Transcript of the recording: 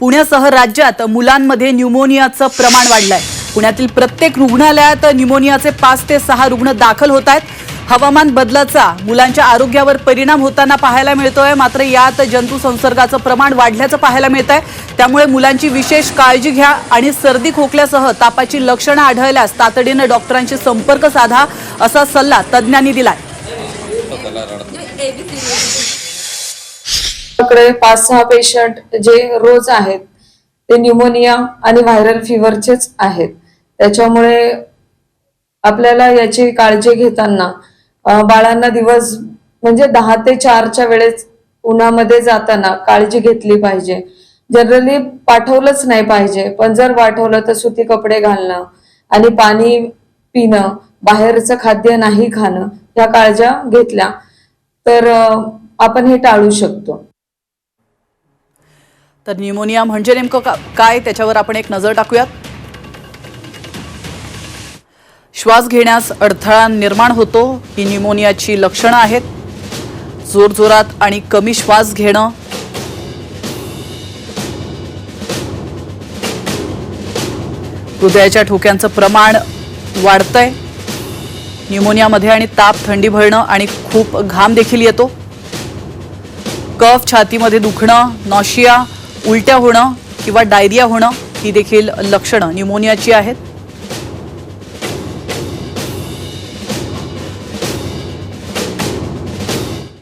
पुण्यासह राज्यात मुलांमध्ये न्यूमोनियाचं प्रमाण वाढलंय. पुण्यातील प्रत्येक रुग्णालयात न्यूमोनियाचे पाच ते सहा रुग्ण दाखल होत आहेत. हवामान बदलाचा मुलांच्या आरोग्यावर परिणाम होताना पाहायला मिळतोय. मात्र यात जंतू संसर्गाचं प्रमाण वाढल्याचं पाहायला मिळत आहे त्यामुळे मुलांची विशेष काळजी घ्या आणि सर्दी खोकल्यासह तापाची लक्षणं आढळल्यास तातडीनं डॉक्टरांशी संपर्क साधा असा सल्ला तज्ज्ञांनी दिलाय. आमच्याकडे पाच सहा पेशंट जे रोज आहेत ते न्यूमोनिया आणि व्हायरल फिवरचेच आहेत. त्याच्यामुळे आपल्याला याची काळजी घेताना बाळांना दिवस म्हणजे दहा ते चारच्या वेळेस उन्हामध्ये जाताना काळजी घेतली पाहिजे. जनरली पाठवलंच नाही पाहिजे पण जर पाठवलं तर सुती कपडे घालणं आणि पाणी पिणं बाहेरचं खाद्य नाही खाणं ह्या काळज्या घेतल्या तर आपण हे टाळू शकतो. तर न्यूमोनिया म्हणजे नेमकं का- काय? त्याच्यावर आपण एक नजर टाकूयात. श्वास घेण्यास अडथळा निर्माण होतो ही न्यूमोनियाची लक्षणं आहेत. जोरजोरात आणि कमी श्वास घेणं. हृदयाच्या ठोक्यांचं प्रमाण वाढतंय. न्यूमोनियामध्ये आणि ताप थंडी भरणं आणि खूप घाम देखील येतो. कफ छातीमध्ये दुखणं नॉशिया उलट्या होणं किंवा डायरिया होणं ही देखील लक्षणं न्यूमोनियाची आहेत.